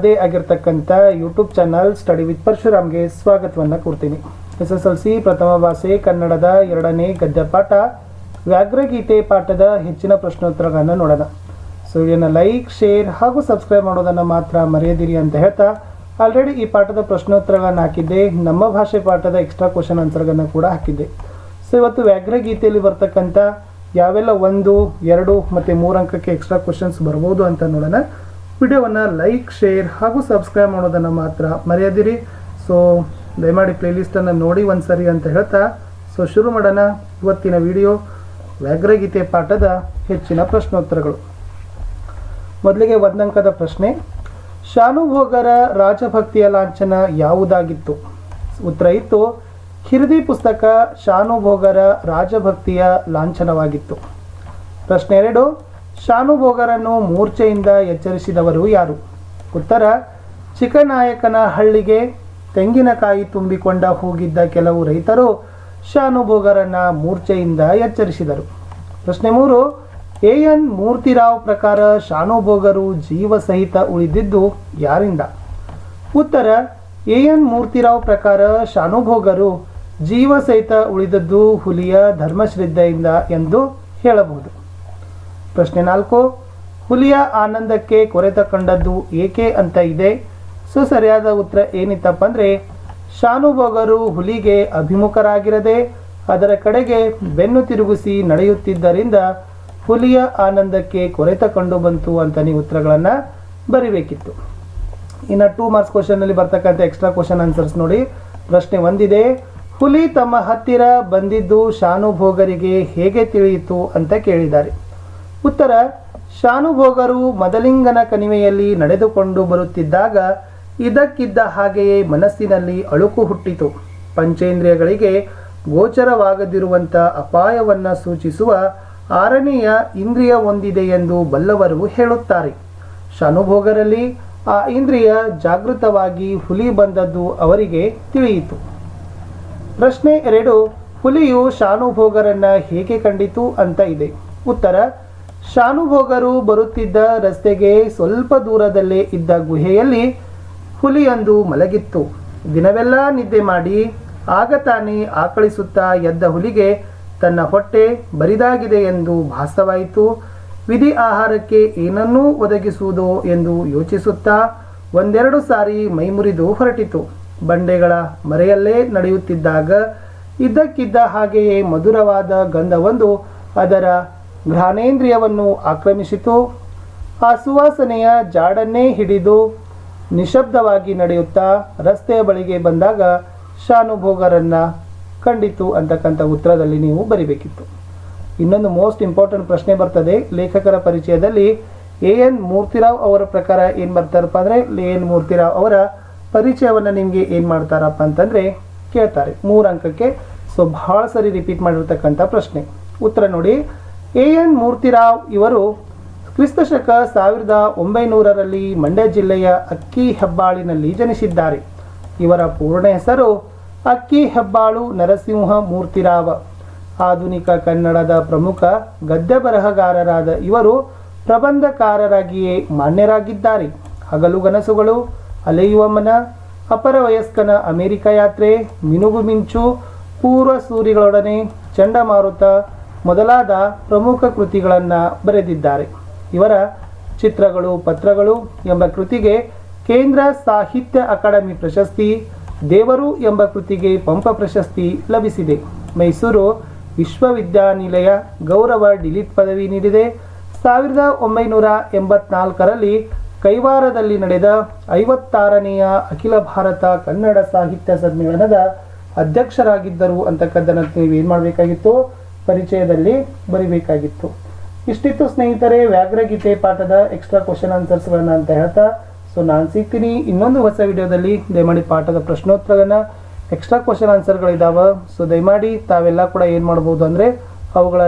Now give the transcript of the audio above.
ಅದೇ ಆಗಿರ್ತಕ್ಕಂಥ YouTube channel study with ಪರಶುರಾಮ್ಗೆ ಸ್ವಾಗತವನ್ನು ಕೊಡ್ತೀನಿ ಎಸ್ ಎಸ್ ಎಲ್ ಸಿ ಪ್ರಥಮ ಭಾಷೆ ಕನ್ನಡದ ಎರಡನೇ ಗದ್ಯ ಪಾಠ. ವ್ಯಾಘ್ರಗೀತೆ ಪಾಠದ ಹೆಚ್ಚಿನ ಪ್ರಶ್ನೋತ್ತರಗಳನ್ನು ನೋಡೋಣ. ಸೊ ಇದನ್ನು ಲೈಕ್ ಶೇರ್ ಹಾಗೂ ಸಬ್ಸ್ಕ್ರೈಬ್ ಮಾಡೋದನ್ನು ಮಾತ್ರ ಮರೆಯದಿರಿ ಅಂತ ಹೇಳ್ತಾ ಆಲ್ರೆಡಿ ಈ ಪಾಠದ ಪ್ರಶ್ನೋತ್ತರಗಳನ್ನು ಹಾಕಿದ್ದೆ. ನಮ್ಮ ಭಾಷೆ ಪಾಠದ ಎಕ್ಸ್ಟ್ರಾ ಕ್ವಶನ್ ಆನ್ಸರ್ಗಳನ್ನು ಕೂಡ ಹಾಕಿದ್ದೆ. ಸೊ ಇವತ್ತು ವ್ಯಾಘ್ರಗೀತೆಯಲ್ಲಿ ಬರ್ತಕ್ಕಂಥ ಯಾವೆಲ್ಲ ಒಂದು, ಎರಡು ಮತ್ತು ಮೂರು ಅಂಕಕ್ಕೆ ಎಕ್ಸ್ಟ್ರಾ ಕ್ವಶನ್ಸ್ ಬರ್ಬೋದು ಅಂತ ನೋಡೋಣ. ವಿಡಿಯೋವನ್ನು ಲೈಕ್, ಶೇರ್ ಹಾಗೂ ಸಬ್ಸ್ಕ್ರೈಬ್ ಮಾಡೋದನ್ನು ಮಾತ್ರ ಮರೆಯದಿರಿ. ಸೊ ದಯಮಾಡಿ ಪ್ಲೇಲಿಸ್ಟನ್ನು ನೋಡಿ ಒಂದು ಸರಿ ಅಂತ ಹೇಳ್ತಾ ಸೊ ಶುರು ಮಾಡೋಣ ಇವತ್ತಿನ ವಿಡಿಯೋ ವ್ಯಾಘ್ರಗೀತೆ ಪಾಠದ ಹೆಚ್ಚಿನ ಪ್ರಶ್ನೋತ್ತರಗಳು. ಮೊದಲಿಗೆ ಒಂದಂಕದ ಪ್ರಶ್ನೆ ಶಾನುಭೋಗರ ರಾಜಭಕ್ತಿಯ ಲಾಂಛನ ಯಾವುದಾಗಿತ್ತು? ಉತ್ತರ ಇತ್ತು ಖಿರ್ದಿ ಪುಸ್ತಕ ಶಾನುಭೋಗರ ರಾಜಭಕ್ತಿಯ ಲಾಂಛನವಾಗಿತ್ತು. ಪ್ರಶ್ನೆ ಎರಡು ಶಾನುಭೋಗರನ್ನು ಮೂರ್ಛೆಯಿಂದ ಎಚ್ಚರಿಸಿದವರು ಯಾರು? ಉತ್ತರ, ಚಿಕ್ಕನಾಯಕನ ಹಳ್ಳಿಗೆ ತೆಂಗಿನಕಾಯಿ ತುಂಬಿಕೊಂಡ ಹೋಗಿದ್ದ ಕೆಲವು ರೈತರು ಶಾನುಭೋಗರನ್ನು ಮೂರ್ಛೆಯಿಂದ ಎಚ್ಚರಿಸಿದರು. ಪ್ರಶ್ನೆ ಮೂರು, ಎ. ಎನ್. ಮೂರ್ತಿರಾವ್ ಪ್ರಕಾರ ಶಾನುಭೋಗರು ಜೀವ ಸಹಿತ ಉಳಿದಿದ್ದು ಯಾರಿಂದ? ಉತ್ತರ, ಎ. ಎನ್. ಮೂರ್ತಿರಾವ್ ಪ್ರಕಾರ ಶಾನುಭೋಗರು ಜೀವ ಸಹಿತ ಉಳಿದದ್ದು ಹುಲಿಯ ಧರ್ಮಶ್ರದ್ಧೆಯಿಂದ ಎಂದು ಹೇಳಬಹುದು. ಪ್ರಶ್ನೆ ನಾಲ್ಕು, ಹುಲಿಯ ಆನಂದಕ್ಕೆ ಕೊರೆತ ಕಂಡದ್ದು ಏಕೆ ಅಂತ ಇದೆ. ಸೊ ಸರಿಯಾದ ಉತ್ತರ ಏನಿತ್ತಪ್ಪ ಅಂದರೆ, ಶಾನುಭೋಗರು ಹುಲಿಗೆ ಅಭಿಮುಖರಾಗಿರದೆ ಅದರ ಕಡೆಗೆ ಬೆನ್ನು ತಿರುಗಿಸಿ ನಡೆಯುತ್ತಿದ್ದರಿಂದ ಹುಲಿಯ ಆನಂದಕ್ಕೆ ಕೊರೆತ ಕಂಡು ಬಂತು ಅಂತ ನೀವು ಉತ್ತರಗಳನ್ನು ಬರಿಬೇಕಿತ್ತು. ಇನ್ನು ಟೂ ಮಾರ್ಕ್ಸ್ ಕ್ವಶನಲ್ಲಿ ಬರ್ತಕ್ಕಂಥ ಎಕ್ಸ್ಟ್ರಾ ಕ್ವಶನ್ ಆನ್ಸರ್ಸ್ ನೋಡಿ. ಪ್ರಶ್ನೆ ಒಂದಿದೆ, ಹುಲಿ ತಮ್ಮ ಹತ್ತಿರ ಬಂದಿದ್ದು ಶಾನುಭೋಗರಿಗೆ ಹೇಗೆ ತಿಳಿಯಿತು ಅಂತ ಕೇಳಿದ್ದಾರೆ. ಉತ್ತರ, ಶಾನುಭೋಗರು ಮದಲಿಂಗನ ಕಣಿವೆಯಲ್ಲಿ ನಡೆದುಕೊಂಡು ಬರುತ್ತಿದ್ದಾಗ ಇದಕ್ಕಿದ್ದ ಹಾಗೆಯೇ ಮನಸ್ಸಿನಲ್ಲಿ ಅಳುಕು ಹುಟ್ಟಿತು. ಪಂಚೇಂದ್ರಿಯಗಳಿಗೆ ಗೋಚರವಾಗದಿರುವಂಥ ಅಪಾಯವನ್ನು ಸೂಚಿಸುವ ಆರನೆಯ ಇಂದ್ರಿಯ ಹೊಂದಿದೆ ಎಂದು ಬಲ್ಲವರು ಹೇಳುತ್ತಾರೆ. ಶಾನುಭೋಗರಲ್ಲಿ ಆ ಇಂದ್ರಿಯ ಜಾಗೃತವಾಗಿ ಹುಲಿ ಬಂದದ್ದು ಅವರಿಗೆ ತಿಳಿಯಿತು. ಪ್ರಶ್ನೆ ಎರಡು, ಹುಲಿಯು ಶಾನುಭೋಗರನ್ನ ಹೇಗೆ ಕಂಡಿತು ಅಂತ ಇದೆ. ಉತ್ತರ ಶಾನುಭೋಗರು ಬರುತ್ತಿದ್ದ ರಸ್ತೆಗೆ ಸ್ವಲ್ಪ ದೂರದಲ್ಲೇ ಇದ್ದ ಗುಹೆಯಲ್ಲಿ ಹುಲಿಯೊಂದು ಮಲಗಿತ್ತು. ದಿನವೆಲ್ಲ ನಿದ್ದೆ ಮಾಡಿ ಆಗ ತಾನೇ ಆಕಳಿಸುತ್ತಾ ಎದ್ದ ಹುಲಿಗೆ ತನ್ನ ಹೊಟ್ಟೆ ಬರಿದಾಗಿದೆ ಎಂದು ಭಾಸವಾಯಿತು. ವಿಧಿ ಆಹಾರಕ್ಕೆ ಏನನ್ನೂ ಒದಗಿಸುವುದೋ ಎಂದು ಯೋಚಿಸುತ್ತಾ ಒಂದೆರಡು ಸಾರಿ ಮೈಮುರಿದು ಹೊರಟಿತು. ಬಂಡೆಗಳ ಮರೆಯಲ್ಲೇ ನಡೆಯುತ್ತಿದ್ದಾಗ ಇದ್ದಕ್ಕಿದ್ದ ಹಾಗೆಯೇ ಮಧುರವಾದ ಗಂಧವೊಂದು ಅದರ ಘ್ರಾಣೇಂದ್ರಿಯವನ್ನು ಆಕ್ರಮಿಸಿತು. ಆ ಸುವಾಸನೆಯ ಜಾಡನ್ನೇ ಹಿಡಿದು ನಿಶಬ್ದವಾಗಿ ನಡೆಯುತ್ತಾ ರಸ್ತೆಯ ಬಳಿಗೆ ಬಂದಾಗ ಶಾನುಭೋಗರನ್ನ ಕಂಡಿತು ಅಂತಕ್ಕಂಥ ಉತ್ತರದಲ್ಲಿ ನೀವು ಬರಿಬೇಕಿತ್ತು. ಇನ್ನೊಂದು ಮೋಸ್ಟ್ ಇಂಪಾರ್ಟೆಂಟ್ ಪ್ರಶ್ನೆ ಬರ್ತದೆ. ಲೇಖಕರ ಪರಿಚಯದಲ್ಲಿ ಎ ಎನ್ ಮೂರ್ತಿರಾವ್ ಅವರ ಪ್ರಕಾರ ಏನು ಬರ್ತಾರಪ್ಪ ಅಂದರೆ, ಎ ಎನ್ ಮೂರ್ತಿರಾವ್ ಅವರ ಪರಿಚಯವನ್ನು ನಿಮಗೆ ಏನು ಮಾಡ್ತಾರಪ್ಪ ಅಂತಂದರೆ ಕೇಳ್ತಾರೆ. ಮೂರು ಅಂಕಕ್ಕೆ. ಸೊ ಭಾಳ ಸರಿ ರಿಪೀಟ್ ಮಾಡಿರ್ತಕ್ಕಂಥ ಪ್ರಶ್ನೆ. ಉತ್ತರ ನೋಡಿ. ಎ ಎನ್ ಮೂರ್ತಿರಾವ್ ಇವರು ಕ್ರಿಸ್ತಶಕ ಸಾವಿರದ ಒಂಬೈನೂರರಲ್ಲಿ ಮಂಡ್ಯ ಜಿಲ್ಲೆಯ ಅಕ್ಕಿ ಹೆಬ್ಬಾಳಿನಲ್ಲಿ ಜನಿಸಿದ್ದಾರೆ. ಇವರ ಪೂರ್ಣ ಹೆಸರು ಅಕ್ಕಿ ಹೆಬ್ಬಾಳು ನರಸಿಂಹ ಮೂರ್ತಿರಾವ. ಆಧುನಿಕ ಕನ್ನಡದ ಪ್ರಮುಖ ಗದ್ಯ ಬರಹಗಾರರಾದ ಇವರು ಪ್ರಬಂಧಕಾರರಾಗಿಯೇ ಮಾನ್ಯರಾಗಿದ್ದಾರೆ. ಹಗಲುಗನಸುಗಳು ಅಲೆಯುವ ಮನ, ಅಪರ ವಯಸ್ಕನ ಅಮೆರಿಕ ಯಾತ್ರೆ, ಮಿನುಗು ಮಿಂಚು, ಪೂರ್ವ ಸೂರಿಗಳೊಡನೆ ಚಂಡಮಾರುತ ಮೊದಲಾದ ಪ್ರಮುಖ ಕೃತಿಗಳನ್ನು ಬರೆದಿದ್ದಾರೆ. ಇವರ ಚಿತ್ರಗಳು, ಪತ್ರಗಳು ಎಂಬ ಕೃತಿಗೆ ಕೇಂದ್ರ ಸಾಹಿತ್ಯ ಅಕಾಡೆಮಿ ಪ್ರಶಸ್ತಿ, ದೇವರು ಎಂಬ ಕೃತಿಗೆ ಪಂಪ ಪ್ರಶಸ್ತಿ ಲಭಿಸಿದೆ. ಮೈಸೂರು ವಿಶ್ವವಿದ್ಯಾನಿಲಯ ಗೌರವ ಡಿಲಿಟ್ ಪದವಿ ನೀಡಿದೆ. ಸಾವಿರದ ಒಂಬೈನೂರ ಎಂಬತ್ನಾಲ್ಕರಲ್ಲಿ ಕೈವಾರದಲ್ಲಿ ನಡೆದ ಐವತ್ತಾರನೆಯ ಅಖಿಲ ಭಾರತ ಕನ್ನಡ ಸಾಹಿತ್ಯ ಸಮ್ಮೇಳನದ ಅಧ್ಯಕ್ಷರಾಗಿದ್ದರು ಅಂತಕ್ಕದ್ದನ್ನು ನೀವು ಏನು ಮಾಡಬೇಕಾಗಿತ್ತು? ಪರಿಚಯದಲ್ಲಿ ಬರಿಬೇಕಾಗಿತ್ತು. ಇಷ್ಟಿತ್ತು ಸ್ನೇಹಿತರೆ ವ್ಯಾಘ್ರಗೀತೆ ಪಾಠದ ಎಕ್ಸ್ಟ್ರಾ ಕ್ವಶನ್ ಆನ್ಸರ್ಸ್ಗಳನ್ನ ಅಂತ ಹೇಳ್ತಾ ಸೊ ನಾನು ಸಿಗ್ತೀನಿ. ಇನ್ನೊಂದು ಹೊಸ ವಿಡಿಯೋದಲ್ಲಿ ದಯಮಾಡಿ ಪಾಠದ ಪ್ರಶ್ನೋತ್ತರಗಳನ್ನ. ಎಕ್ಸ್ಟ್ರಾ ಕ್ವಶನ್ ಆನ್ಸರ್ಗಳಿದ್ದಾವೆ ಸೊ ದಯಮಾಡಿ ತಾವೆಲ್ಲ ಕೂಡ ಏನು ಮಾಡ್ಬೋದು ಅಂದರೆ ಅವುಗಳ